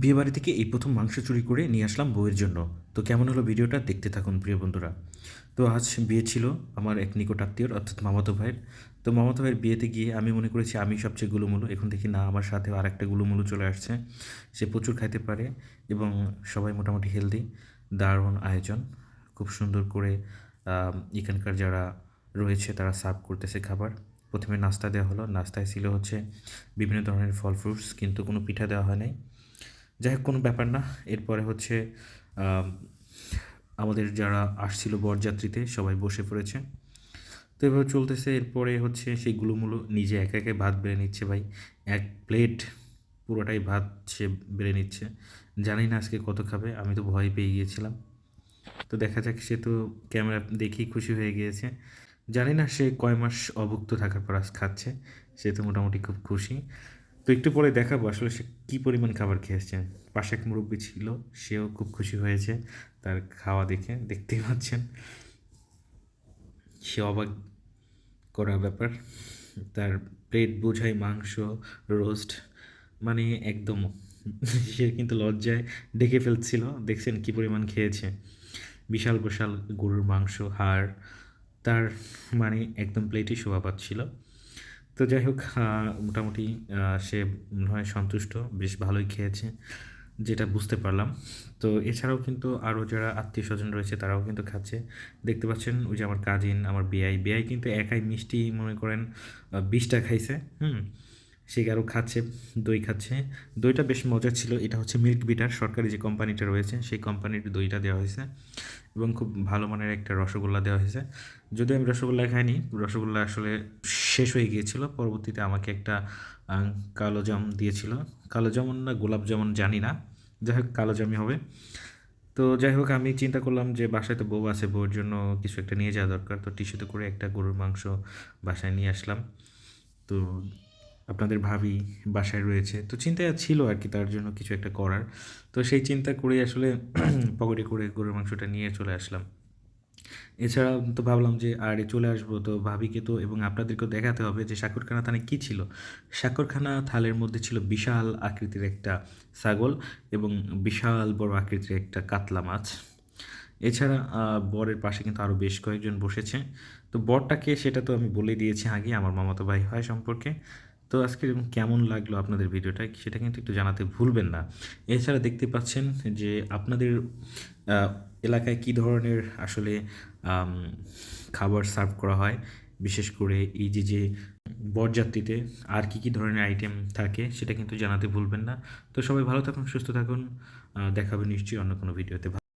বিয়েবাড়ি থেকে এই প্রথম মাংস চুরি করে নিয়ে আসলাম বউয়ের জন্য। তো কেমন হলো ভিডিওটা দেখতে থাকুন প্রিয় বন্ধুরা। তো আজ বিয়ে ছিল আমার এক নিকট আত্মীয়র, অর্থাৎ মামাতো ভাইয়ের। তো মামাতো ভাইয়ের বিয়েতে গিয়ে আমি মনে করেছি আমি সবচেয়ে গুলুমুলু। এখন দেখি না, আমার সাথে আর একটা গুলুমুলু চলে আসছে। সে প্রচুর খাইতে পারে এবং সবাই মোটামুটি হেলদি। দারুণ আয়োজন। খুব সুন্দর করে এখানকার যারা রয়েছে তারা সার্ভ করতেছে খাবার। প্রথমে নাস্তা দেওয়া হলো। নাস্তায় ছিল হচ্ছে বিভিন্ন ধরনের ফল ফ্রুটস, কিন্তু কোনো পিঠা দেওয়া হয় নাই। যাই হোক, কোনো ব্যাপার না। এরপরে হচ্ছে আমাদের যারা আসছিল বরযাত্রীতে, সবাই বসে পড়েছে। তো এভাবে চলতেছে। এরপরে হচ্ছে, সেই গুলুমুলু নিজে একা একা ভাত বেড়ে নিচ্ছে ভাই। এক প্লেট পুরোটাই ভাত সে বেড়ে নিচ্ছে। জানি না আজকে কত খাবে, আমি তো ভয় পেয়ে গিয়েছিলাম। তো দেখা যাক, সে তো ক্যামেরা দেখেই খুশি হয়ে গিয়েছে। জানি না সে কয় মাস অভুক্ত থাকার পর আজ খাচ্ছে। সে তো মোটামুটি খুব খুশি। তো একটু পরে দেখাবো আসলে সে কী পরিমাণ খাবার খেয়েছে পাশে এক মুরব্বী ছিল, সেও খুব খুশি হয়েছে তার খাওয়া দেখে, দেখতেই পাচ্ছেন। সে অবাক করা ব্যাপার। তার প্লেট বোঝাই মাংস, রোস্ট মানে একদম সে কিন্তু লজ্জায় ডেকে ফেলছিল, দেখছেন কী পরিমাণ খেয়েছে। বিশাল বিশাল গরুর মাংস, হাড়, তার মানে একদম প্লেটই শোভা পাচ্ছিল। তো যাই হোক মোটামুটি সে মনে হয় সন্তুষ্ট, বেশ ভালোই খেয়েছে, যেটা বুঝতে পারলাম। তো এছাড়াও কিন্তু আরও যারা আত্মীয় স্বজন রয়েছে, তারাও কিন্তু খাচ্ছে। দেখতে পাচ্ছেন, ওই যে আমার কাজিন আমার বিআই বিআই কিন্তু একাই মিষ্টি মনে করেন বিশটা খাইছে, হুম? সে আরও খাচ্ছে, দই খাচ্ছে। দইটা বেশ মজার ছিল, এটা হচ্ছে মিল্ক বিটার সরকারি যে কোম্পানিটা রয়েছে, সেই কোম্পানির দইটা দেওয়া হয়েছে এবং খুব ভালো মানের একটা রসগোল্লা দেওয়া হয়েছে। যদিও আমি রসগোল্লা খাইনি, রসগোল্লা আসলে শেষ হয়ে গিয়েছিল, পরবর্তীতে আমাকে একটা কালো জাম দিয়েছিল। কালো জামুন না গোলাপ জামুন জানি না। যাই হোক, কালো জামই হবে। তো যাই হোক, আমি চিন্তা করলাম যে বাসায় তো বউ আছে, বউর জন্য কিছু একটা নিয়ে যাওয়া দরকার। তো টিস্যুতে করে একটা গরুর মাংস বাসায় নিয়ে আসলাম। তো আপনাদের ভাবি বাসায় রয়েছে। তো চিন্তায় ছিল আর কি তার জন্য কিছু একটা করার। তো সেই চিন্তা করে আসলে পকেটে করে গরুর মাংসটা নিয়ে চলে আসলাম। এছাড়া তো ভাবলাম যে, আরে চলে আসব তো ভাবিকে তো এবং আপনাদেরকেও দেখাতে হবে যে সাকরখানা থানে কী ছিল। সাকরখানা থালের মধ্যে ছিল বিশাল আকৃতির একটা ছাগল এবং বিশাল বড় আকৃতির একটা কাতলা মাছ। এছাড়া বরের পাশে কিন্তু আরও বেশ কয়েকজন বসেছে। তো বরটাকে সেটা তো আমি বলে দিয়েছি আগে আমার মামাতো ভাই হয় সম্পর্কে। তো আজকে কেমন লাগল আপনাদের ভিডিওটা? সেটা কিন্তু একটু জানাতে ভুলবেন না। এছাড়া দেখতে পাচ্ছেন যে আপনাদের এলাকায় কী ধরনের আসলে খাবার সার্ভ করা হয়? বিশেষ করে এই যে যে বরযাত্রীতে আর কী কী ধরনের আইটেম থাকে, সেটা কিন্তু জানাতে ভুলবেন না। তো সবাই ভালো থাকুন, সুস্থ থাকুন। দেখাবে নিশ্চয়ই অন্য কোনো ভিডিওতে।